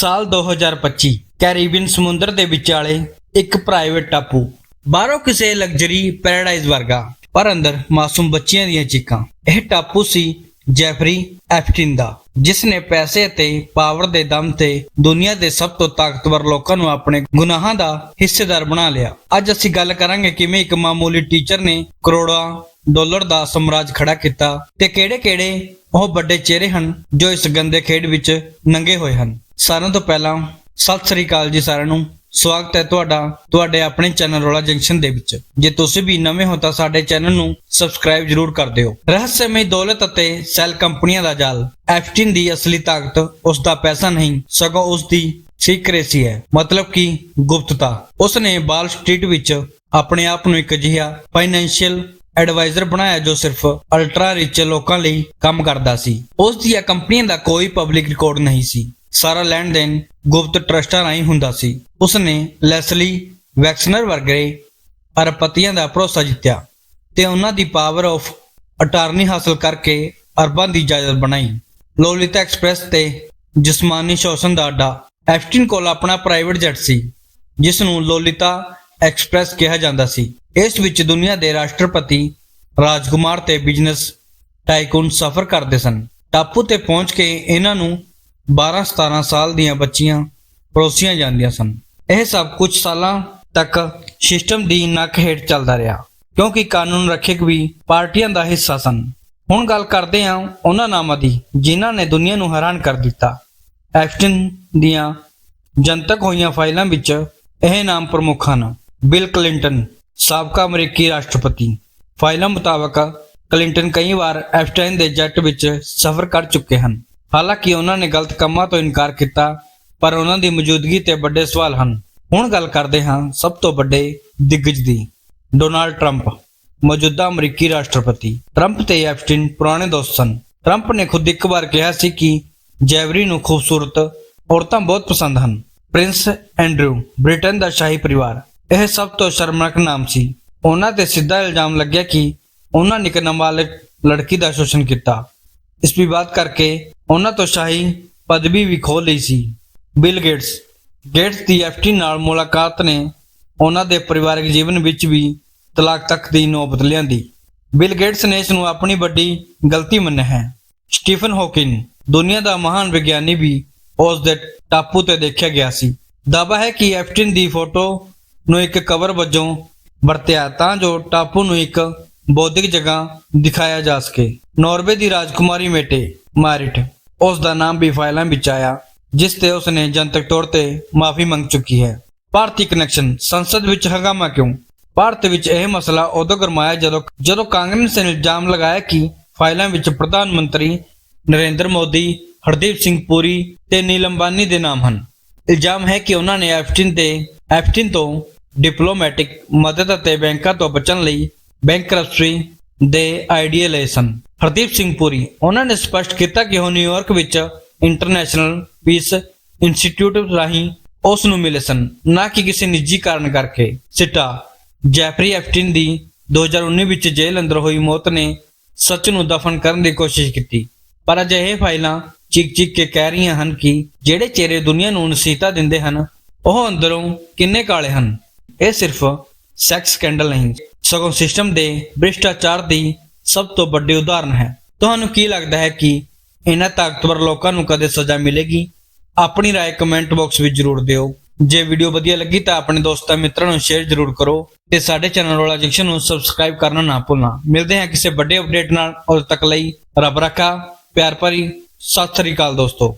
ਸਾਲ 2025 ਕੈਰੀਬੀਅਨ ਸਮੁੰਦਰ ਦੇ ਵਿਚਾਲੇ ਇੱਕ ਪ੍ਰਾਈਵੇਟ ਟਾਪੂ। ਬਾਹਰੋਂ ਕਿਸੇ ਲਗਜ਼ਰੀ ਪੈਰਾਡਾਈਜ਼ ਵਰਗਾ, ਪਰ ਅੰਦਰ ਮਾਸੂਮ ਬੱਚਿਆਂ ਦੀਆਂ ਚੀਕਾਂ। ਇਹ ਟਾਪੂ ਸੀ ਜੈਫਰੀ ਐਫਟਿਨ ਦਾ, ਜਿਸ ਨੇ ਪੈਸੇ ਅਤੇ ਪਾਵਰ ਦੇ ਦਮ ਤੇ ਦੁਨੀਆ ਦੇ ਸਭ ਤੋਂ ਤਾਕਤਵਰ ਲੋਕਾਂ ਨੂੰ ਆਪਣੇ ਗੁਨਾਹਾਂ ਦਾ ਹਿੱਸੇਦਾਰ ਬਣਾ ਲਿਆ। ਅੱਜ ਅਸੀਂ ਗੱਲ ਕਰਾਂਗੇ ਕਿਵੇਂ ਇੱਕ ਮਾਮੂਲੀ ਟੀਚਰ ਨੇ ਕਰੋੜਾਂ ਡਾਲਰ ਦਾ ਸਮਰਾਜ ਖੜਾ ਕੀਤਾ ਤੇ ਕਿਹੜੇ-ਕਿਹੜੇ ਉਹ ਵੱਡੇ ਚਿਹਰੇ ਹਨ ਜੋ ਇਸ ਗੰਦੇ ਖੇਡ ਵਿੱਚ ਨੰਗੇ ਹੋਏ ਹਨ। ਸਾਰਿਆਂ ਤੋਂ ਪਹਿਲਾਂ ਸਤਿ ਸ੍ਰੀ ਅਕਾਲ ਜੀ ਸਾਰਿਆਂ ਨੂੰ। ਸਵਾਗਤ ਹੈ ਤੁਹਾਡਾ, ਤੁਹਾਡੇ ਆਪਣੇ ਚੈਨਲ ਰੋਲਾ ਜੰਕਸ਼ਨ ਦੇ ਵਿੱਚ। ਜੇ ਤੁਸੀਂ ਵੀ ਨਵੇਂ ਹੋ ਤਾਂ ਸਾਡੇ ਚੈਨਲ ਨੂੰ ਸਬਸਕ੍ਰਾਈਬ ਜਰੂਰ ਕਰ ਦਿਓ। ਰਹੱਸਮਈ ਦੌਲਤ ਅਤੇ ਸੈਲ ਕੰਪਨੀਆਂ ਦਾ ਜਾਲ। ਐਫਟਿਨ ਦੀ ਅਸਲੀ ਤਾਕਤ ਉਸ ਦਾ ਪੈਸਾ ਨਹੀਂ, ਸਗੋਂ ਉਸ ਦੀ ਸੀਕ੍ਰੇਸੀ ਹੈ। ਮਤਲਬ ਕਿ ਗੁਪਤਤਾ। ਉਸ ਨੇ ਵਾਲ ਸਟਰੀਟ ਵਿੱਚ ਆਪਣੇ ਆਪ ਨੂੰ ਇੱਕ ਅਜਿਹਾ ਫਾਈਨੈਂਸ਼ੀਅਲ ਐਡਵਾਈਜ਼ਰ ਬਣਾਇਆ ਜੋ ਸਿਰਫ ਅਲਟਰਾ ਰਿਚ ਲੋਕਾਂ ਲਈ ਕੰਮ ਕਰਦਾ ਸੀ। ਉਸ ਦੀਆਂ ਕੰਪਨੀਆਂ ਦਾ ਕੋਈ ਪਬਲਿਕ ਰਿਕਾਰਡ ਨਹੀਂ ਸੀ। ਸਾਰਾ ਲੈਣ ਦੇਣ ਗੁਪਤ ਟਰਸਟਾਂ ਰਾਹੀਂ ਹੁੰਦਾ ਸੀ। ਉਸ ਨੇ ਲੈਸਲੀ ਵੈਕਸਨਰ ਵਰਗੇ ਅਰਬਪਤੀਆਂ ਦਾ ਭਰੋਸਾ ਜਿੱਤਿਆ ਤੇ ਉਹਨਾਂ ਦੀ ਪਾਵਰ ਆਫ ਅਟਾਰਨੀ ਹਾਸਲ ਕਰਕੇ ਅਰਬਾਂ ਦੀ ਇਜਾਜ਼ਤ ਬਣਾਈ। ਲੋਲਿਤਾ ਐਕਸਪ੍ਰੈਸ ਤੇ ਜਿਸਮਾਨੀ ਸ਼ੋਸ਼ਣ ਦਾ ਅੱਡਾ ਐਫਟਿਨ ਕੋਲ ਆਪਣਾ ਪ੍ਰਾਈਵੇਟ ਜੈਟ ਸੀ ਜਿਸ ਨੂੰ ਲੋਲਿਤਾ ਐਕਸਪ੍ਰੈਸ ਕਿਹਾ ਜਾਂਦਾ ਸੀ। ਇਸ ਵਿੱਚ ਦੁਨੀਆ ਦੇ ਰਾਸ਼ਟਰਪਤੀ ਰਾਜਕੁਮਾਰ ਤੇ ਬਿਜ਼ਨਸ ਟਾਈਕੂਨ ਸਫ਼ਰ ਕਰਦੇ ਸਨ। ਟਾਪੂ ਤੇ ਪਹੁੰਚ ਕੇ ਇਹਨਾਂ ਨੂੰ 12-17 ਸਾਲ ਦੀਆਂ ਬੱਚੀਆਂ ਪਰੋਸੀਆਂ ਜਾਂਦੀਆਂ ਸਨ। ਇਹ ਸਭ ਕੁਝ ਸਾਲਾਂ ਤੱਕ ਸਿਸਟਮ ਦੀ ਨੱਕ ਹੇਠ ਚੱਲਦਾ ਰਿਹਾ, ਕਿਉਂਕਿ ਕਾਨੂੰਨ ਰੱਖਿਅਕ ਵੀ ਪਾਰਟੀਆਂ ਦਾ ਹਿੱਸਾ ਸਨ। ਹੁਣ ਗੱਲ ਕਰਦੇ ਹਾਂ ਉਹਨਾਂ ਨਾਮਾਂ ਦੀ, ਜਿਨ੍ਹਾਂ ਨੇ ਦੁਨੀਆ ਨੂੰ ਹੈਰਾਨ ਕਰ ਦਿੱਤਾ। ਐਫਟਨ ਦੀਆਂ ਜਨਤਕ ਹੋਈਆਂ ਫਾਈਲਾਂ ਵਿੱਚ ਇਹ ਨਾਮ ਪ੍ਰਮੁੱਖ ਹਨ। ਬਿਲ ਕਲਿੰਟਨ, ਸਾਬਕਾ ਅਮਰੀਕੀ ਰਾਸ਼ਟਰਪਤੀ। ਫਾਈਲਾਂ ਮੁਤਾਬਕ ਕਲਿੰਟਨ ਕਈ ਵਾਰ ਐਫਟਨ ਦੇ ਜੈਟ ਵਿੱਚ ਸਫ਼ਰ ਕਰ ਚੁੱਕੇ ਹਨ। ਹਾਲਾਂਕਿ ਉਹਨਾਂ ਨੇ ਗਲਤ ਕੰਮਾਂ ਤੋਂ ਇਨਕਾਰ ਕੀਤਾ, ਪਰ ਉਹਨਾਂ ਦੀ ਮੌਜੂਦਗੀ ਤੇ ਵੱਡੇ ਸਵਾਲ ਹਨ। ਹੁਣ ਗੱਲ ਕਰਦੇ ਹਾਂ ਸਭ ਤੋਂ ਵੱਡੇ ਦਿੱਗਜ ਦੀ। ਡੋਨਾਲਡ ਟਰੰਪ, ਮੌਜੂਦਾ ਅਮਰੀਕੀ ਰਾਸ਼ਟਰਪਤੀ। ਟਰੰਪ ਤੇ ਐਫਟਿਨ ਪੁਰਾਣੇ ਦੋਸਤ ਸਨ। ਟਰੰਪ ਨੇ ਖੁਦ ਇੱਕ ਵਾਰ ਕਿਹਾ ਸੀ ਕਿ ਜੈਵਰੀ ਨੂੰ ਖੂਬਸੂਰਤ ਔਰਤਾਂ ਬਹੁਤ ਪਸੰਦ ਹਨ। ਪ੍ਰਿੰਸ ਐਂਡਰੂ ਬ੍ਰਿਟਨ ਦਾ ਸ਼ਾਹੀ ਪਰਿਵਾਰ। ਇਹ ਸਭ ਤੋਂ ਸ਼ਰਮਨਾਕ ਨਾਮ ਸੀ। ਉਹਨਾਂ ਤੇ ਸਿੱਧਾ ਇਲਜ਼ਾਮ ਲੱਗਿਆ ਕਿ ਉਹਨਾਂ ਨੇ ਇੱਕ ਨਾਬਾਲਗ ਲੜਕੀ ਦਾ ਸ਼ੋਸ਼ਣ ਕੀਤਾ। ਇਸ ਵਿਵਾਦ ਕਰਕੇ ਉਹਨਾਂ ਤੋਂ ਸ਼ਾਹੀ ਪਦਵੀ ਵੀ ਖੋਹ ਲਈ ਸੀ। ਬਿਲ ਗੇਟਸ ਗੇਟਸ ਦੀ ਐਫਟੀ ਨਾਲ ਮੁਲਾਕਾਤ ਨੇ ਉਹਨਾਂ ਦੇ ਪਰਿਵਾਰਕ ਜੀਵਨ ਵਿੱਚ ਵੀ ਤਲਾਕ ਤੱਕ ਦੀ ਨੌਬਤ ਲਿਆਂਦੀ। ਬਿਲ ਗੇਟਸ ਨੇ ਇਸ ਨੂੰ ਆਪਣੀ ਵੱਡੀ ਗਲਤੀ ਮੰਨਿਆ ਹੈ। ਸਟੀਫਨ ਹੌਕਿੰਗ, ਦੁਨੀਆ ਦਾ ਮਹਾਨ ਵਿਗਿਆਨੀ ਵੀ ਉਸ ਦੇ ਟਾਪੂ ਤੇ ਦੇਖਿਆ ਗਿਆ ਸੀ। ਦਾਅਵਾ ਹੈ ਕਿ ਐਫਟਿਨ ਦੀ ਫੋਟੋ ਨੂੰ ਇੱਕ ਕਵਰ ਵਜੋਂ ਵਰਤਿਆ ਤਾਂ ਜੋ ਟਾਪੂ ਨੂੰ ਇੱਕ ਬੌਧਿਕ ਜਗ੍ਹਾ ਦਿਖਾਇਆ ਜਾ ਸਕੇ। ਨਾਰਵੇ ਦੀ ਰਾਜਕੁਮਾਰੀ ਮੇਟੇ, ਮਾਰਿਟ। ਉਸ ਦਾ ਨਾਮ ਵੀ ਫਾਈਲਾਂ ਵਿੱਚ ਆਇਆ, ਜਿਸ ਤੇ ਉਸ ਨੇ ਜਨਤਕ ਤੌਰ ਤੇ ਮਾਫੀ ਮੰਗ ਚੁੱਕੀ ਹੈ। ਭਾਰਤੀ ਕਨੈਕਸ਼ਨ ਸੰਸਦ ਵਿੱਚ ਹੰਗਾਮਾ ਕਿਉਂ? ਭਾਰਤ ਵਿੱਚ ਇਹ ਮਸਲਾ ਉਦੋਂ ਗਰਮਾਇਆ ਜਦੋਂ ਜਦੋਂ ਕਾਂਗਰਸ ਨੇ ਇਲਜ਼ਾਮ ਲਗਾਇਆ ਕਿ ਫਾਈਲਾਂ ਵਿੱਚ ਪ੍ਰਧਾਨ ਮੰਤਰੀ ਨਰਿੰਦਰ ਮੋਦੀ, ਹਰਦੀਪ ਸਿੰਘ ਪੁਰੀ ਤੇ ਨੀਲਮ ਬਾਨੀ ਦੇ ਨਾਮ ਹਨ। ਇਲਜ਼ਾਮ ਹੈ ਕਿ ਉਹਨਾਂ ਨੇ ਐਫਟਿਨ ਤੇ ਐਫਟਿਨ ਤੋਂ ਡਿਪਲੋਮੈਟਿਕ ਮਦਦ ਅਤੇ ਬੈਂਕਾਂ ਤੋਂ ਬਚਣ ਲਈ ਬੈਂਕਰਪਸੀ ਦੇ ਆਈਡੀਆ ਲਏ ਸਨ। ਹਰਦੀਪ ਸਿੰਘ ਪੁਰੀ, ਉਹਨਾਂ ਨੇ ਸਪਸ਼ਟ ਕੀਤਾ ਕਿ ਉਹ ਨਿਊਯਾਰਕ ਵਿੱਚ ਇੰਟਰਨੈਸ਼ਨਲ ਪੀਸ ਇੰਸਟੀਚਿਊਟ ਰਾਹੀਂ ਉਸ ਨੂੰ ਮਿਲੇ ਸਨ। ਨਾ ਕਿ ਕਿਸੇ ਨਿੱਜੀ ਕਾਰਨ ਕਰਕੇ। ਸਿੱਟਾ, ਜੈਫਰੀ ਐਫਟਿਨ ਦੀ 2019 ਵਿੱਚ ਜੇਲ੍ਹ ਅੰਦਰ ਹੋਈ ਮੌਤ ਨੇ ਸੱਚ ਨੂੰ ਦਫਨ ਕਰਨ ਦੀ ਕੋਸ਼ਿਸ਼ ਕੀਤੀ। ਪਰ ਅਜਿਹੇ ਫਾਈਲਾਂ ਚੀਕ-ਚੀਕ ਕੇ ਕਹਿ ਰਹੀਆਂ ਹਨ ਕਿ ਜਿਹੜੇ ਚਿਹਰੇ ਦੁਨੀਆ ਨੂੰ ਨਸੀਹਤਾਂ ਦਿੰਦੇ ਹਨ, ਉਹ ਅੰਦਰੋਂ ਕਿੰਨੇ ਕਾਲੇ ਹਨ? ਇਹ ਸਿਰਫ ਸੈਕਸ ਸਕੈਂਡਲ ਨਹੀਂ, ਸਗੋਂ ਸਿਸਟਮ ਦੇ ਭ੍ਰਿਸ਼ਟਾਚਾਰ ਦੀ ਸਭ ਤੋਂ ਵੱਡੀ ਉਦਾਹਰਨ ਹੈ ਤੁਹਾਨੂੰ ਕੀ ਲੱਗਦਾ ਹੈ ਕਿ ਇਹਨਾਂ ਤਾਕਤਵਰ ਲੋਕਾਂ ਨੂੰ ਕਦੇ ਸਜ਼ਾ ਮਿਲੇਗੀ ਆਪਣੀ رائے ਕਮੈਂਟ ਬਾਕਸ ਵਿੱਚ ਜ਼ਰੂਰ ਦਿਓ ਜੇ ਵੀਡੀਓ ਵਧੀਆ ਲੱਗੀ ਤਾਂ ਆਪਣੇ ਦੋਸਤਾਂ ਮਿੱਤਰਾਂ ਨੂੰ ਸ਼ੇਅਰ ਜ਼ਰੂਰ ਕਰੋ ਤੇ ਸਾਡੇ ਚੈਨਲ ਰੋਲਾ ਜੰਕਸ਼ਨ ਨੂੰ ਸਬਸਕ੍ਰਾਈਬ ਕਰਨਾ ਨਾ ਭੁੱਲਣਾ ਮਿਲਦੇ ਹਾਂ ਕਿਸੇ ਵੱਡੇ ਅਪਡੇਟ ਨਾਲ ਉਦੋਂ ਤੱਕ ਲਈ ਰੱਬ ਰੱਖਾ ਪਿਆਰ ਭਰੀ ਸਤਿ ਸ੍ਰੀ ਅਕਾਲ ਦੋਸਤੋ